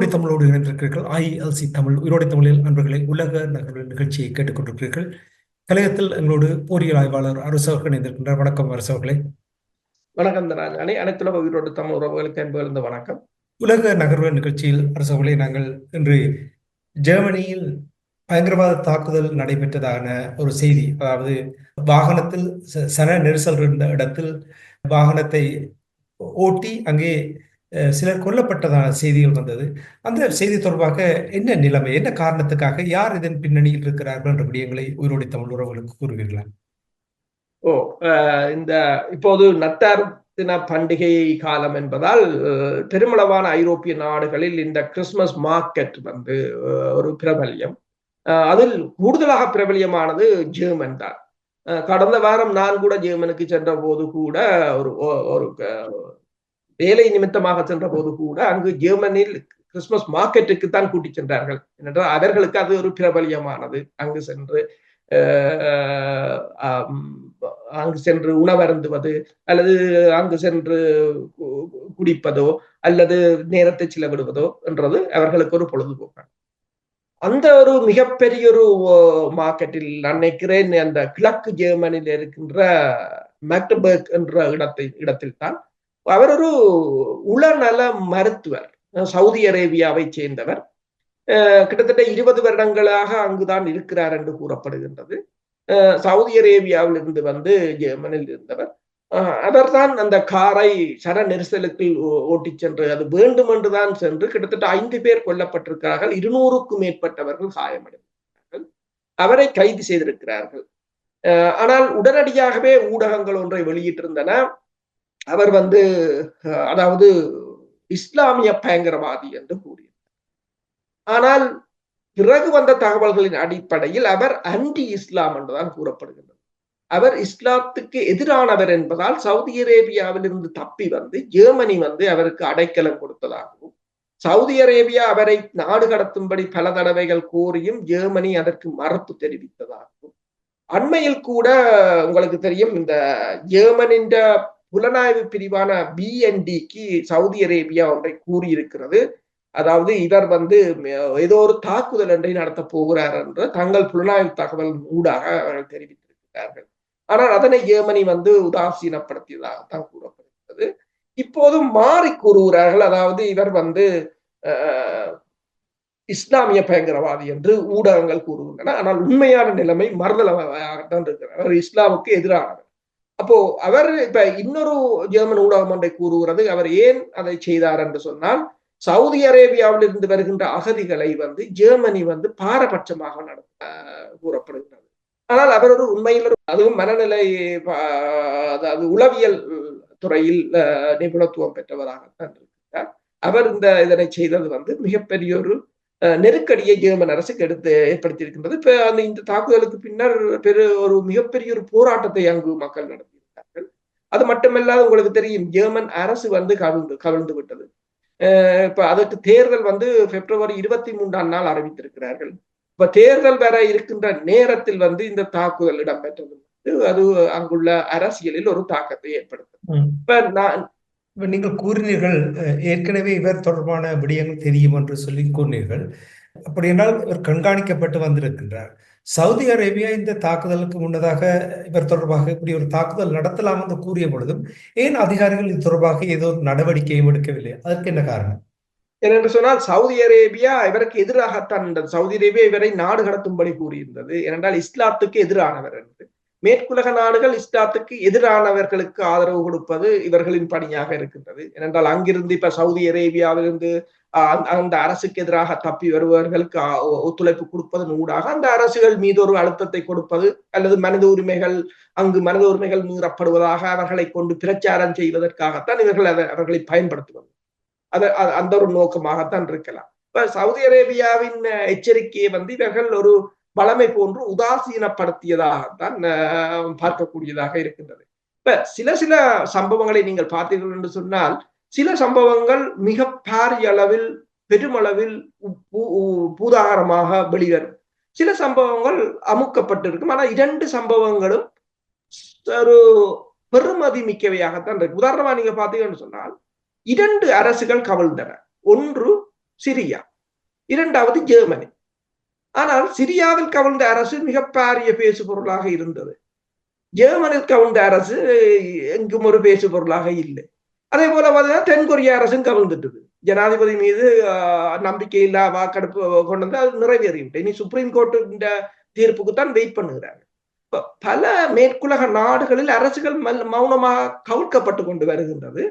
உயிரோடை தமிழோடு இணைந்திருக்கிறீர்கள். ஐஎல்சி தமிழ் உயிரோடை தமிழில் அன்பர்களை உலக நகர்வு நிகழ்ச்சியை கேட்டுக்கொண்டிருக்கிறீர்கள். கலையத்தில் எங்களோடு போரியல் ஆய்வாளர் அரசு அவர்கள் இணைந்திருக்கின்றார் வணக்கம் அரசு அவர்களே வணக்கம் தனாஜானி அனைத்துலக உயிரோடு தமிழ் உறவுகளுக்கு என்பது வணக்கம். உலக நகர்வு நிகழ்ச்சியில் அரசு அவர்களே நாங்கள் இன்று ஜெர்மனியில் பயங்கரவாத தாக்குதல் நடைபெற்றதான ஒரு செய்தி அதாவது வாகனத்தில் சன நெரிசல் இருந்த இடத்தில் வாகனத்தை ஓட்டி அங்கே சிலர் கொல்லப்பட்டதான செய்திகள் வந்தது. அந்த செய்தி தொடர்பாக என்ன நிலைமை என்ன காரணத்துக்காக யார் இதன் பின்னணியில் இருக்கிறார்கள் என்ற விடயங்களை உயிரோடை தமிழ் உறவுகளுக்கு கூறுவீர்களா? ஓ இந்த இப்போது நத்தார் தின பண்டிகை காலம் என்பதால் பெருமளவான ஐரோப்பிய நாடுகளில் இந்த கிறிஸ்துமஸ் மார்க்கெட் வந்து ஒரு பிரபல்யம். அதில் கூடுதலாக பிரபல்யமானது ஜெர்மன் தான். கடந்த வாரம் நான் கூட ஜெர்மனுக்கு சென்ற போது கூட ஒரு ஒரு வேலை நிமித்தமாக சென்ற போது கூட அங்கு ஜெர்மனியில் கிறிஸ்துமஸ் மார்க்கெட்டுக்கு தான் கூட்டிச் சென்றார்கள். ஏனென்றால் அவர்களுக்கு அது ஒரு பிரபலியமானது. அங்கு சென்று அங்கு சென்று உணவருந்துவது அல்லது அங்கு சென்று குடிப்பதோ அல்லது நேரத்தை செலவிடுவதோ என்றது அவர்களுக்கு ஒரு பொழுதுபோக்கான. அந்த ஒரு மிகப்பெரிய ஒரு மார்க்கெட்டில் நான் நினைக்கிறேன் அந்த கிழக்கு ஜெர்மனியில் இருக்கின்ற மேக்டபர்க் என்ற இடத்தை இடத்தில் தான் அவர் ஒரு உளநல மருத்துவர் சவுதி அரேபியாவை சேர்ந்தவர். கிட்டத்தட்ட இருபது வருடங்களாக அங்குதான் இருக்கிறார் என்று கூறப்படுகின்றது. சவுதி அரேபியாவில் இருந்து வந்து ஜெர்மனில் இருந்தவர். அவர்தான் அந்த காரை சர நெரிசலுக்கு ஓ- ஓட்டிச் சென்று அது வேண்டும் என்றுதான் சென்று கிட்டத்தட்ட ஐந்து பேர் கொல்லப்பட்டிருக்கிறார்கள். இருநூறுக்கும் மேற்பட்டவர்கள் காயமடைந்திருக்கிறார்கள். அவரை கைது செய்திருக்கிறார்கள். ஆனால் உடனடியாகவே ஊடகங்கள் ஒன்றை வெளியிட்டிருந்தன. அவர் வந்து அதாவது இஸ்லாமிய பயங்கரவாதி என்று கூறினார். ஆனால் பிறகு வந்த தகவல்களின் அடிப்படையில் அவர் அன்டி இஸ்லாம் என்றுதான் கூறப்படுகின்றது. அவர் இஸ்லாத்துக்கு எதிரானவர் என்பதால் சவுதி அரேபியாவில் இருந்து தப்பி வந்து ஜெர்மனி வந்து அவருக்கு அடைக்கலம் கொடுத்ததாகவும் சவுதி அரேபியா அவரை நாடு கடத்தும்படி பல தடவைகள் கோரியும் ஜெர்மனி அதற்கு மறுப்பு தெரிவித்ததாகவும் அண்மையில் கூட உங்களுக்கு தெரியும் இந்த ஜெர்மனின் புலனாய்வு பிரிவான பிஎன்டிக்கு சவுதி அரேபியா ஒன்றை கூறியிருக்கிறது. அதாவது இவர் வந்து ஏதோ ஒரு தாக்குதல் ஒன்றை நடத்த போகிறார் என்று தங்கள் புலனாய்வு தகவல் ஊடாக அவர்கள் தெரிவித்திருக்கிறார்கள். ஆனால் அதனை ஏமனி வந்து உதாசீனப்படுத்தியதாகத்தான் கூறப்படுகிறது. இப்போதும் மாறி கூறுகிறார்கள். அதாவது இவர் வந்து இஸ்லாமிய பயங்கரவாதி என்று ஊடகங்கள் கூறுகின்றன. ஆனால் உண்மையான நிலைமை மறுதலாகத்தான் இருக்கிறார் அவர் இஸ்லாமுக்கு எதிரானவர். அப்போ அவர் இப்ப இன்னொரு ஜெர்மன் ஊடகம் ஒன்றை கூறுகிறது அவர் ஏன் அதை செய்தார் என்று சொன்னால் சவுதி அரேபியாவில் இருந்து வருகின்ற அகதிகளை வந்து ஜெர்மனி வந்து பாரபட்சமாக நட அஹ், கூறப்படுகிறது ஆனால் அவர் ஒரு உண்மையில் அதுவும் மனநிலை அதாவது உளவியல் துறையில் அஹ், நிபுணத்துவம் பெற்றவராகத்தான் இருக்கிறார் அவர் இந்த இதனை செய்தது வந்து மிகப்பெரிய ஒரு நெருக்கடியை ஜெர்மன் அரசுக்கு எடுத்து ஏற்படுத்தியிருக்கின்றது. இப்ப அந்த இந்த தாக்குதலுக்கு பின்னர் பெரு ஒரு மிகப்பெரிய ஒரு போராட்டத்தை அங்கு மக்கள் நடத்தியிருக்கிறார்கள் அது மட்டுமல்லாது உங்களுக்கு தெரியும் ஜெர்மன் அரசு வந்து கவிழ்ந்து கவிழ்ந்து விட்டது. இப்ப அதற்கு தேர்தல் வந்து பிப்ரவரி இருபத்தி மூன்றாம் நாள் அறிவித்திருக்கிறார்கள். இப்ப தேர்தல் வர இருக்கின்ற நேரத்தில் வந்து இந்த தாக்குதல் இடம்பெற்றது. அது அங்குள்ள அரசியலில் ஒரு தாக்கத்தை ஏற்படுத்தும். இப்ப நான் நீங்கள் கூறினீர்கள் ஏற்கனவே இவர் தொடர்பான விடயங்கள் தெரியும் என்று சொல்லி கூறினீர்கள். அப்படி என்றால் இவர் கண்காணிக்கப்பட்டு வந்திருக்கின்றார். சவுதி அரேபியா இந்த தாக்குதலுக்கு முன்னதாக இவர் தொடர்பாக இப்படி ஒரு தாக்குதல் நடத்தலாம் என்று கூறிய பொழுதும் ஏன் அதிகாரிகள் இது தொடர்பாக ஏதோ ஒரு நடவடிக்கையும் எடுக்கவில்லை? அதற்கு என்ன காரணம்? ஏனென்று சொன்னால் சவுதி அரேபியா இவருக்கு எதிராகத்தான் இருந்தது சவுதி அரேபியா இவரை நாடு கடத்தும்படி கூறியிருந்தது. ஏனென்றால் இஸ்லாத்துக்கு எதிரானவர் என்று மேற்குலக நாடுகள் இஸ்லாத்துக்கு எதிரானவர்களுக்கு ஆதரவு கொடுப்பது இவர்களின் பணியாக இருக்கின்றது. ஏனென்றால் அங்கிருந்து இப்ப சவுதி அரேபியாவிலிருந்து அந்த- அரசுக்கு எதிராக தப்பி வருபவர்களுக்கு ஒத்துழைப்பு கொடுப்பதன் ஊடாக அந்த அரசுகள் மீது ஒரு அழுத்தத்தை கொடுப்பது அல்லது மனித உரிமைகள் அங்கு மனித உரிமைகள் மீறப்படுவதாக அவர்களை கொண்டு பிரச்சாரம் செய்வதற்காகத்தான் இவர்கள் அதை அவர்களை பயன்படுத்துவது. அது அந்த ஒரு நோக்கமாகத்தான் இருக்கலாம். இப்ப சவுதி அரேபியாவின் எச்சரிக்கையை வந்து இவர்கள் ஒரு பழமை போன்று உதாசீனப்படுத்தியதாகத்தான் பார்க்கக்கூடியதாக இருக்கின்றது. இப்ப சில சில சம்பவங்களை நீங்கள் பார்த்தீர்கள் என்று சொன்னால் சில சம்பவங்கள் மிக பாரிய அளவில் பெருமளவில் பூதாகரமாக வெளிவரும். சில சம்பவங்கள் அமுக்கப்பட்டிருக்கும். ஆனா இரண்டு சம்பவங்களும் ஒரு பெருமதி மிக்கவையாகத்தான் இருக்கு. உதாரணமா நீங்க பாத்தீங்கன்னு சொன்னால் இரண்டு அரசுகள் கவிழ்ந்தன. ஒன்று சிரியா இரண்டாவது ஜெர்மனி. ஆனால் சிரியாவில் கவிழ்ந்த அரசு மிக பாரிய பேசு பொருளாக இருந்தது. ஜெர்மனில் கவிழ்ந்த அரசு எங்கும் ஒரு பேசு பொருளாக இல்லை. அதே போல பார்த்தீங்கன்னா தென்கொரிய அரசும் கவிழ்ந்துட்டது. ஜனாதிபதி மீது நம்பிக்கை இல்லா வாக்கெடுப்பு கொண்டு வந்து அது நிறைவேறிவிட்டு இனி சுப்ரீம் கோர்ட்டு தீர்ப்புக்கு தான் வெயிட் பண்ணுகிறாங்க பல மேற்குலக நாடுகளில் அரசுகள் மௌனமாக கவிழ்க்கப்பட்டு கொண்டு வருகின்றது.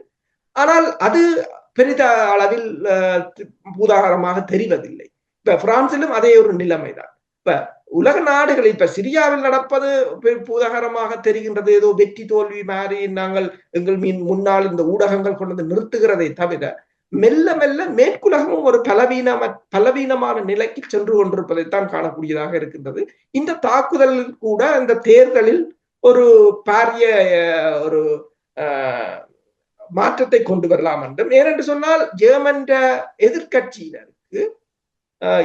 ஆனால் அது பெரித அளவில் பூதாகரமாக தெரிவதில்லை. இப்ப பிரான்சிலும் அதே ஒரு நிலைமைதான். இப்ப உலக நாடுகள் இப்ப சிரியாவில் நடப்பது பூதகரமாக தெரிகின்றது. ஏதோ வெற்றி தோல்வி மாதிரி நாங்கள் எங்கள் மீன் முன்னால் இந்த ஊடகங்கள் கொண்டு வந்து நிறுத்துகிறதை தவிர மெல்ல மெல்ல மேற்குலகமும் ஒரு பலவீனம பலவீனமான நிலைக்கு சென்று கொண்டிருப்பதைத்தான் காணக்கூடியதாக இருக்கின்றது. இந்த தாக்குதல் கூட இந்த தேர்தலில் ஒரு பாரிய ஒரு மாற்றத்தை கொண்டு வரலாம் என்றும். ஏனென்று சொன்னால் ஜெர்மன்ற எதிர்கட்சியினருக்கு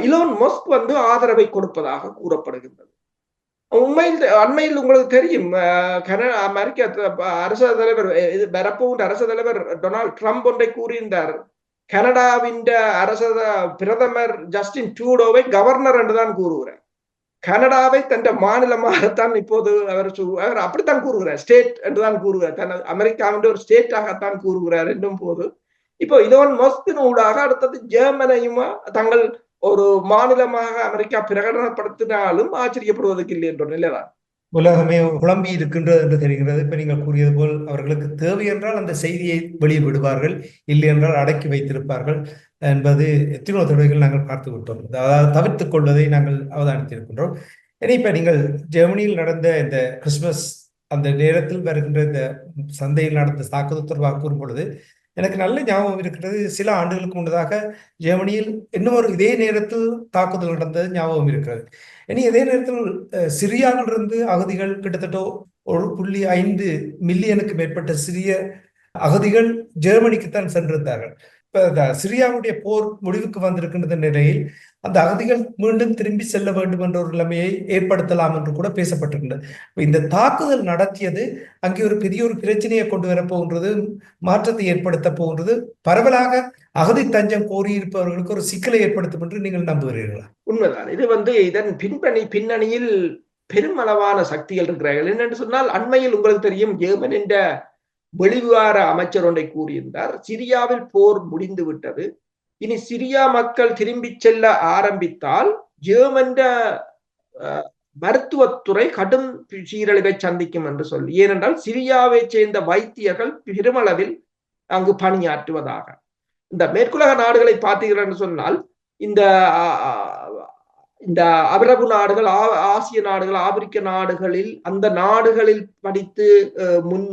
இலோன் மொஸ்க் வந்து ஆதரவை கொடுப்பதாக கூறப்படுகின்றது. உண்மையில் அண்மையில் உங்களுக்கு தெரியும் கனடா அமெரிக்க அரச தலைவர் வரப்போன்ற அரச தலைவர் டொனால்ட் ட்ரம்ப் ஒன்றை கூறியிருந்தார். கனடாவின் அரச பிரதமர் ஜஸ்டின் டூடோவை கவர்னர் என்று தான் கூறுகிறார். கனடாவை தன் மாநிலமாகத்தான் இப்போது அவர் அவர் அப்படித்தான் கூறுகிறார். ஸ்டேட் என்றுதான் கூறுகிறார். தன் அமெரிக்காவின் ஒரு ஸ்டேட்டாகத்தான் கூறுகிறார். என்னும் போது இப்போ இதோன் மஸ்தின் ஊடாக அடுத்தது ஜெர்மனையுமா தங்கள் ஒரு மாநிலமாக அமெரிக்கா பிரகடனப்படுத்தினாலும் ஆச்சரியப்படுவதற்கு இல்லை என்ற நிலைதான் உலகமே குழம்பி இருக்கின்றது என்று தெரிகிறது. இப்ப நீங்கள் கூறியது போல் அவர்களுக்கு தேவை என்றால் அந்த செய்தியை வெளியில் விடுவார்கள் இல்லை என்றால் அடக்கி வைத்திருப்பார்கள் என்பது எத்தனையோ தடவைகள் நாங்கள் பார்த்து விட்டோம். அதாவது தவிர்த்துக் கொள்வதை நாங்கள் அவதானித்திருக்கின்றோம். ஏன்னா இப்ப நீங்கள் ஜெர்மனியில் நடந்த இந்த கிறிஸ்துமஸ் அந்த நேரத்தில் வருகின்ற இந்த சந்தையில் நடந்த தாக்குதல் தொடர்பாக கூறும் பொழுது எனக்கு நல்ல ஞாபகம் இருக்கிறது சில ஆண்டுகளுக்கு முன்னதாக ஜெர்மனியில் இன்னும் ஒரு இதே நேரத்தில் தாக்குதல் நடந்தது ஞாபகம் இருக்கிறது. இனி இதே நேரத்தில் சிரியாவிலிருந்து அகதிகள் கிட்டத்தட்ட ஒரு புள்ளி ஐந்து மில்லியனுக்கு மேற்பட்ட சிறிய அகதிகள் ஜெர்மனிக்குத்தான் சென்றிருந்தார்கள். இப்போ சிரியாவுடைய போர் முடிவுக்கு வந்திருக்கின்ற நிலையில் அந்த அகதிகள் மீண்டும் திரும்பி செல்ல வேண்டும் என்ற ஒரு நிலைமையை ஏற்படுத்தலாம் என்று கூட பேசப்பட்டிருக்கின்றது இந்த தாக்குதல் நடத்தியது அங்கே ஒரு பெரிய ஒரு பிரச்சனையை கொண்டு வரப்போகின்றது மாற்றத்தை ஏற்படுத்த போகின்றது. பரவலாக அகதி தஞ்சம் கோரியிருப்பவர்களுக்கு ஒரு சிக்கலை ஏற்படுத்தும் என்று நீங்கள் நம்புகிறீர்களா? உண்மைதான். இது வந்து இதன் பின்பணி பின்னணியில் பெருமளவான சக்திகள் இருக்கிறார்கள். என்னென்று சொன்னால் அண்மையில் உங்களுக்கு தெரியும் ஜெர்மன் என்ற வெளிவிவகார அமைச்சர் ஒன்றை கூறியிருந்தார். சிரியாவில் போர் முடிந்து விட்டது. இனி சிரியா மக்கள் திரும்பி செல்ல ஆரம்பித்தால் ஜெர்மன் மருத்துவத்துறை கடும் சீரழிவை சந்திக்கும் என்று சொல்லி ஏனென்றால் சிரியாவை சேர்ந்த வைத்தியர்கள் பெருமளவில் அங்கு பணியாற்றுவதாக. இந்த மேற்குலக நாடுகளை பார்த்தீர்கள் என்று சொன்னால் இந்த இந்த அரபு நாடுகள் ஆசிய நாடுகள் ஆப்பிரிக்க நாடுகளில் அந்த நாடுகளில் படித்து முன்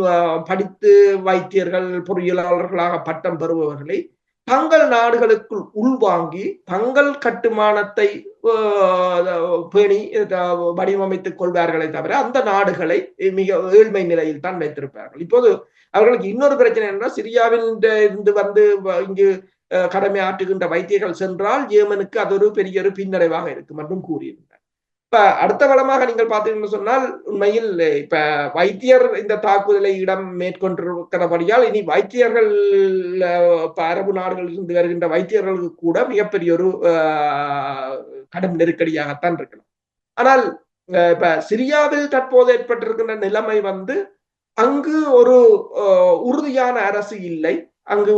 படித்து வைத்தியர்கள் பொறியியலாளர்களாக பட்டம் பெறுபவர்களை தங்கள் நாடுகளுக்குள் உள்வாங்கி தங்கள் கட்டுமானத்தை பேணி வடிவமைத்துக் கொள்வார்களே தவிர அந்த நாடுகளை மிக ஏழ்மை நிலையில் தான் வைத்திருப்பார்கள். இப்போது அவர்களுக்கு இன்னொரு பிரச்சனை என்றால் சிரியாவில் இருந்து வந்து இங்கு கடமை ஆற்றுகின்ற வைத்தியர்கள் சென்றால் ஏமனுக்கு அது ஒரு பெரிய ஒரு பின்னடைவாக இருக்கும் என்றும் கூறியிருந்தார். இப்ப அடுத்த வளமாக நீங்கள் பார்த்தீங்கன்னு சொன்னால் உண்மையில் இப்ப வைத்தியர் இந்த தாக்குதலை இடம் மேற்கொண்டிருக்கிறபடியால் இனி வைத்தியர்கள் இப்ப அரபு நாடுகளில் இருந்து வருகின்ற வைத்தியர்களுக்கு கூட மிகப்பெரிய ஒரு கடும் நெருக்கடியாகத்தான் இருக்கணும் ஆனால் இப்ப சிரியாவில் தற்போது ஏற்பட்டிருக்கின்ற நிலைமை வந்து அங்கு ஒரு உறுதியான அரசு இல்லை. அங்கு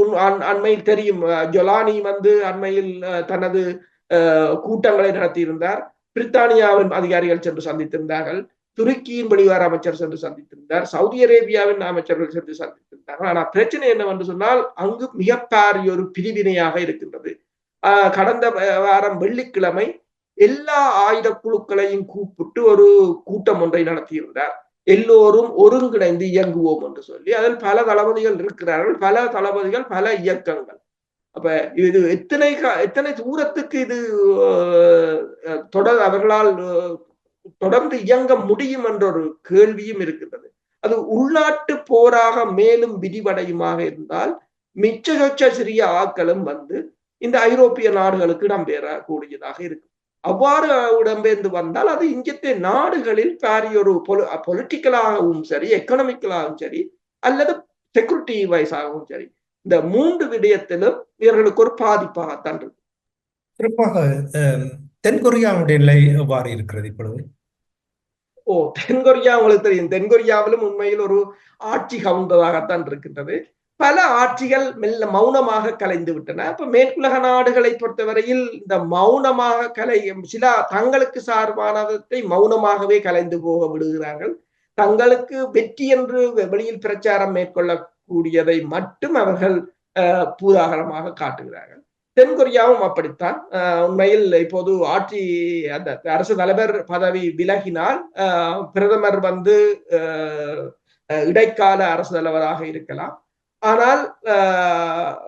அண்மையில் தெரியும். ஜொலானி வந்து அண்மையில் தனது கூட்டங்களை நடத்தியிருந்தார். பிரித்தானியாவின் அதிகாரிகள் சென்று சந்தித்திருந்தார்கள். துருக்கியின் வெளிவார அமைச்சர் சென்று சந்தித்திருந்தார். சவுதி அரேபியாவின் அமைச்சர்கள் சென்று சந்தித்திருந்தார்கள். ஆனால் பிரச்சனை என்னவென்று சொன்னால் அங்கு மிகப்பாரிய ஒரு பிரிவினையாக இருக்கின்றது. கடந்த வாரம் வெள்ளிக்கிழமை எல்லா ஆயுத குழுக்களையும் கூப்பிட்டு ஒரு கூட்டம் ஒன்றை நடத்தியிருந்தார். எல்லோரும் ஒருங்கிணைந்து இயங்குவோம் என்று சொல்லி அதில் பல தளபதிகள் இருக்கிறார்கள். பல தளபதிகள் பல இயக்கங்கள். அப்ப இது எத்தனை எத்தனை தூரத்துக்கு இது தொடர் அவர்களால் தொடர்ந்து இயங்க முடியும் என்ற ஒரு கேள்வியும் இருக்கின்றது. அது உள்நாட்டு போராக மேலும் விரிவடையுமாக இருந்தால் மிச்ச சொச்ச சிறிய ஆக்களும் வந்து இந்த ஐரோப்பிய நாடுகளுக்கு இடம்பெறக்கூடியதாக இருக்கும். அவ்வாறு இடம்பெயர்ந்து வந்தால் அது இங்கത്തെ நாடுகளில் பாரிய ஒரு பொலிட்டிக்கலாகவும் சரி எக்கனாமிக்கலாகவும் சரி அல்லது செக்யூரிட்டி வைஸாகவும் சரி இந்த மூன்று விடயத்திலும் இவர்களுக்கு ஒரு பாதிப்பாகத்தான் இருக்கு. குறிப்பாக தென்கொரியாவுடைய நிலை எவ்வாறு இருக்கிறது இப்பொழுது? ஓ தென்கொரியா உங்களுக்கு தெரியும். தென்கொரியாவிலும் உண்மையில் ஒரு ஆட்சி கவுந்ததாகத்தான் இருக்கின்றது. பல ஆட்சிகள் மெல்ல மௌனமாக கலைந்து விட்டன. இப்ப மேற்குலக நாடுகளை பொறுத்தவரையில் இந்த மௌனமாக கலை சில தங்களுக்கு சார்பானதை மௌனமாகவே கலைந்து போக விடுகிறார்கள். தங்களுக்கு வெற்றி என்று வெளியில் பிரச்சாரம் மேற்கொள்ளக்கூடியதை மட்டும் அவர்கள் பூதாகரமாக காட்டுகிறார்கள். தென்கொரியாவும் அப்படித்தான். உண்மையில் இப்போது ஆட்சி அந்த அரசு தலைவர் பதவி விலகினால் பிரதமர் வந்து இடைக்கால அரசு தலைவராக இருக்கலாம். ஆனால்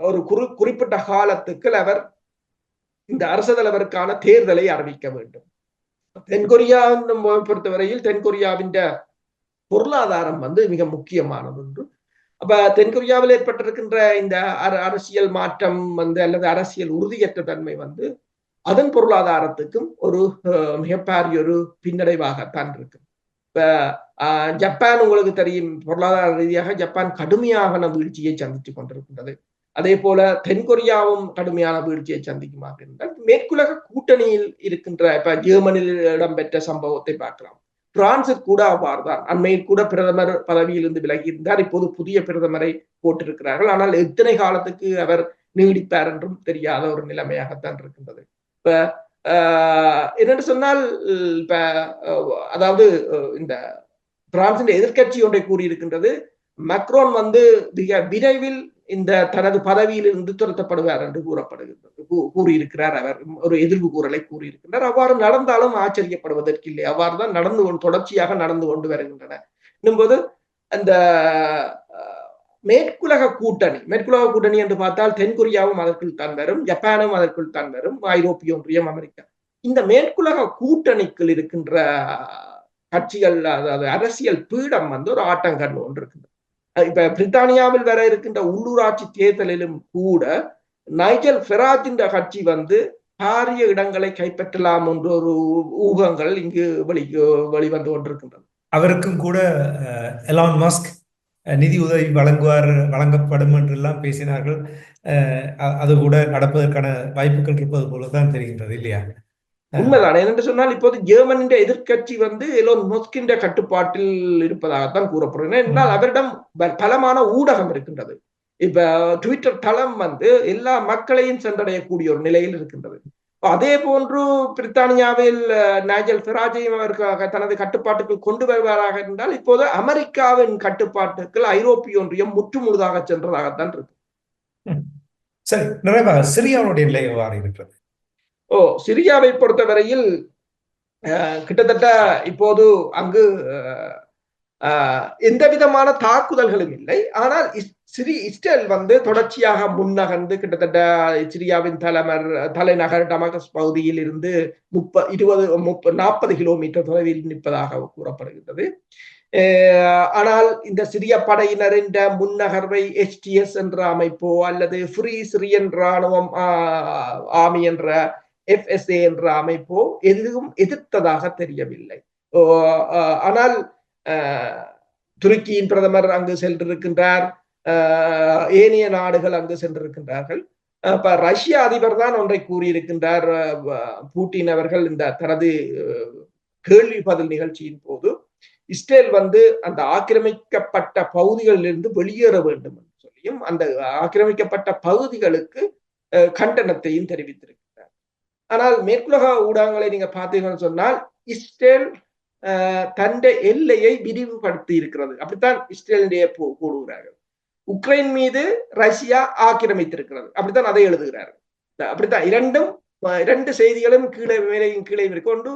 ஒரு குறி குறிப்பிட்ட காலத்துக்கு அவர் இந்த அரசு தலைவருக்கான தேர்தலை அறிவிக்க வேண்டும். தென்கொரியா பொறுத்தவரையில் தென்கொரியாவின் பொருளாதாரம் வந்து மிக முக்கியமானது ஒன்று அப்ப தென்கொரியாவில் ஏற்பட்டிருக்கின்ற இந்த அரசியல் மாற்றம் வந்து அல்லது அரசியல் உறுதியற்ற தன்மை வந்து அதன் பொருளாதாரத்துக்கும் ஒரு மிகப்பெரிய ஒரு பின்னடைவாகத்தான் இருக்கு. ஜப்பான் உங்களுக்கு தெரியும். பொருளாதார ரீதியாக ஜப்பான் கடுமையான வீழ்ச்சியை சந்தித்துக் கொண்டிருக்கின்றது. அதே போல தென்கொரியாவும் கடுமையான வீழ்ச்சியை சந்திக்குமாக இருந்தால் மேற்குலக கூட்டணியில் இருக்கின்ற இப்ப ஜெர்மனியில் இடம்பெற்ற சம்பவத்தை பார்க்கலாம். பிரான்சு கூட அவ்வாறுதான். அண்மையில் கூட பிரதமர் பதவியிலிருந்து விலகி இருந்தார். இப்போது புதிய பிரதமரை போட்டிருக்கிறார்கள். ஆனால் எத்தனை காலத்துக்கு அவர் நீடிப்பார் என்றும் தெரியாத ஒரு நிலைமையாகத்தான் இருக்கின்றது. இப்ப என்னென்று சொன்னால் இப்ப அதாவது இந்த பிரான்சின் எதிர்கட்சி ஒன்றை கூறியிருக்கின்றது. மக்ரோன் வந்து மிக விரைவில் இந்த தனது பதவியில் இருந்து துரத்தப்படுவார் என்று கூறப்படுகின்றது. கூறியிருக்கிறார் அவர். ஒரு எதிர்வு கூறலை கூறியிருக்கின்றார். அவ்வாறு நடந்தாலும் ஆச்சரியப்படுவதற்கு இல்லை. அவ்வாறு தான் நடந்து கொண்டு தொடர்ச்சியாக நடந்து கொண்டு வருகின்றன என்னும்போது அந்த மேற்குலக கூட்டணி மேற்குலக கூட்டணி என்று பார்த்தால் தென்கொரியாவும் அதற்குள் தான் வரும் ஜப்பானும் அதற்குள் தான் வரும் ஐரோப்பிய ஒன்றியம் அமெரிக்கா. இந்த மேற்குலக கூட்டணிக்குள் இருக்கின்ற கட்சிகள் அதாவது அரசியல் பீடம் வந்து ஒரு ஆட்டங்கண் ஒன்று இருக்கின்றது இப்ப பிரித்தானியாவில் வர இருக்கின்ற உள்ளூராட்சி தேர்தலிலும் கூட நைஜல் ஃபெராஜின் கட்சி வந்து பாரிய இடங்களை கைப்பற்றலாம் என்ற ஒரு ஊகங்கள் இங்கு வெளி வெளிவந்து கொண்டிருக்கின்றன அவருக்கும் கூட எலான் மஸ்க் நிதி உதவி வழங்குவார் வழங்கப்படும் என்றெல்லாம் பேசினார்கள். அது கூட நடப்பதற்கான வாய்ப்புகள் இருப்பது போலதான் தெரிகின்றது இல்லையா? உண்மைதான். என்று சொன்னால் இப்போது ஜெர்மனின் எதிர்கட்சி வந்து எலோன் மொஸ்கின்ற கட்டுப்பாட்டில் இருப்பதாகத்தான் கூறப்படுகிறது என்றால் அவரிடம் பலமான ஊடகம் இருக்கின்றது. இப்ப ட்விட்டர் தளம் வந்து எல்லா மக்களையும் சென்றடையக்கூடிய ஒரு நிலையில் இருக்கின்றது. அதே போன்று பிரித்தானியாவில் நாஜல் ஃபெராஜையும் அவருக்கு தனது கட்டுப்பாட்டுக்குள் கொண்டு வருவாராக இருந்தால் இப்போது அமெரிக்காவின் கட்டுப்பாட்டுக்குள் ஐரோப்பிய ஒன்றியம் முற்றுமுழுதாக சென்றதாகத்தான் இருக்கு. சரி நிறைவாக சிரியாவுடைய நிலை எவ்வாறு இருக்கிறது? ஓ சிரியாவை பொறுத்தவரையில் கிட்டத்தட்ட இப்போது அங்கு எந்த விதமான தாக்குதல்களும் இல்லை. ஆனால் சிறி இஸ்ரேல் வந்து தொடர்ச்சியாக முன்னகர்ந்து கிட்டத்தட்ட சிரியாவின் தலைமர் தலைநகர் டமகஸ் பகுதியில் இருந்து முப்ப இருபது முப்ப நாற்பது கிலோமீட்டர் தொலைவில் நிற்பதாக கூறப்படுகின்றது. ஆனால் இந்த சிறிய படையினரின் முன்னகர்வை எச்டிஎஸ் என்ற அமைப்போ அல்லது ஃப்ரீ சிரியன் ராணுவம் ஆமி என்ற எஃப்எஸ்ஏ என்ற அமைப்போ எதுவும் எதிர்த்ததாக தெரியவில்லை. ஆனால் துருக்கியின் பிரதமர் அங்கு சென்றிருக்கின்றார். ஏனைய நாடுகள் அங்கு சென்றிருக்கின்றார்கள். இப்ப ரஷ்ய அதிபர் தான் ஒன்றை கூறியிருக்கின்றார். பூட்டின் அவர்கள் இந்த தனது கேள்வி பதில் நிகழ்ச்சியின் போது இஸ்ரேல் வந்து அந்த ஆக்கிரமிக்கப்பட்ட பகுதிகளிலிருந்து வெளியேற வேண்டும் என்று சொல்லியும் அந்த ஆக்கிரமிக்கப்பட்ட பகுதிகளுக்கு கண்டனத்தையும் தெரிவித்திருக்கிறார் ஆனால் மேற்குலக ஊடகங்களை நீங்க பார்த்தீங்கன்னு சொன்னால் இஸ்ரேல் தன் எல்லையை விரிவுபடுத்தி இருக்கிறது அப்படித்தான் இஸ்ரேலுடைய கூடுகிறார்கள் உக்ரைன் மீது ரஷ்யா ஆக்கிரமித்திருக்கிறது. அப்படித்தான் அதை எழுதுகிறார்கள். அப்படித்தான். இரண்டும் இரண்டு செய்திகளும் கீழே மேலையும் கீழே கொண்டு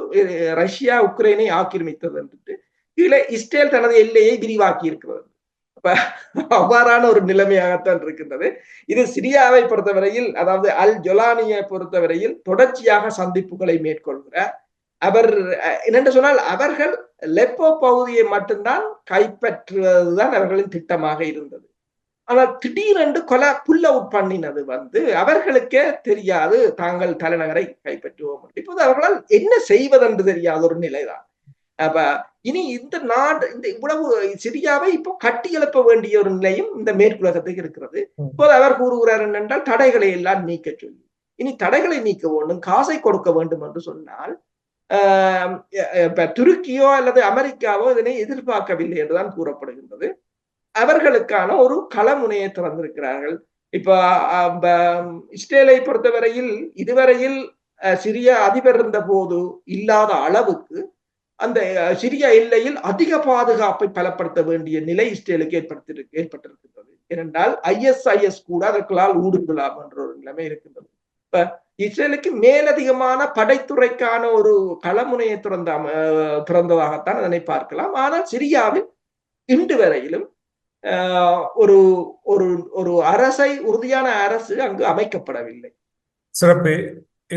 ரஷ்யா உக்ரைனை ஆக்கிரமித்தது என்று கீழே இஸ்ரேல் தனது எல்லையை விரிவாக்கி இருக்கிறது அவ்வாறான ஒரு நிலைமையாகத்தான் இருக்கின்றது. இது சிரியாவை பொறுத்தவரையில் அதாவது அல் ஜொலானியை பொறுத்தவரையில் தொடர்ச்சியாக சந்திப்புகளை மேற்கொள்கிறார் அவர் என்னென்று சொன்னால் அவர்கள் லெப்போ பகுதியை மட்டும்தான் கைப்பற்றுவதுதான் அவர்களின் திட்டமாக இருந்தது ஆனால் திடீரென்று கொலை புல் அவுட் பண்ணினது வந்து அவர்களுக்கே தெரியாது தாங்கள் தலைநகரை கைப்பற்றுவோம். இப்போது அவர்களால் என்ன செய்வதென்று தெரியாத ஒரு நிலைதான் அப்ப இனி இந்த நாடு இந்த இவ்வளவு சிரியாவை இப்போ கட்டி எழுப்ப வேண்டிய ஒரு நிலையும் இந்த மேற்குலகத்துக்கு இருக்கிறது. இப்போது அவர் கூறுகிறார் என்னென்றால் தடைகளை எல்லாம் நீக்க சொல்லி இனி தடைகளை நீக்க வேண்டும் காசை கொடுக்க வேண்டும் என்று சொன்னால் துருக்கியோ அல்லது அமெரிக்காவோ இதனை எதிர்பார்க்கவில்லை என்றுதான் கூறப்படுகின்றது. அவர்களுக்கான ஒரு களமுனையை திறந்திருக்கிறார்கள். இப்ப இஸ்ரேலை பொறுத்தவரையில் இதுவரையில் அஹ், சிரிய அதிபர் இருந்த போது இல்லாத அளவுக்கு அந்த சிறிய சிரிய எல்லையில் அதிக பாதுகாப்பை பலப்படுத்த வேண்டிய நிலை இஸ்ரேலுக்கு ஏற்படுத்தி ஏற்பட்டிருக்கின்றது. ஏனென்றால் ஐஎஸ்ஐஎஸ் கூட அதற்களால் ஊடுருவலாம் என்ற ஒரு நிலைமை இருக்கின்றது. இப்ப இஸ்ரேலுக்கு மேலதிகமான படைத்துறைக்கான ஒரு களமுனையை திறந்த திறந்ததாகத்தான் அதனை பார்க்கலாம். ஆனால் சிரியாவில் இன்று வரையிலும் ஒரு ஒரு ஒரு அரசை உறுதியான அரசு அங்கு அமைக்கப்படவில்லை. சிறப்பு.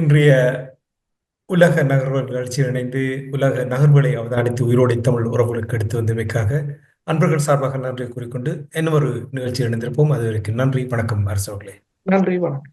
இன்றைய உலக நகர்வுகள் நிகழ்ச்சியில் இணைந்து உலக நகர்வுகளை அவதானித்து உயிரோடை தமிழ் உறவுகளுக்கு எடுத்து வந்தமைக்காக அன்பர்கள் சார்பாக நன்றி கூறிக்கொண்டு இன்னும் ஒரு நிகழ்ச்சியில் இணைந்திருப்போம். அது வரைக்கும் நன்றி வணக்கம் அரசு நன்றி வணக்கம்.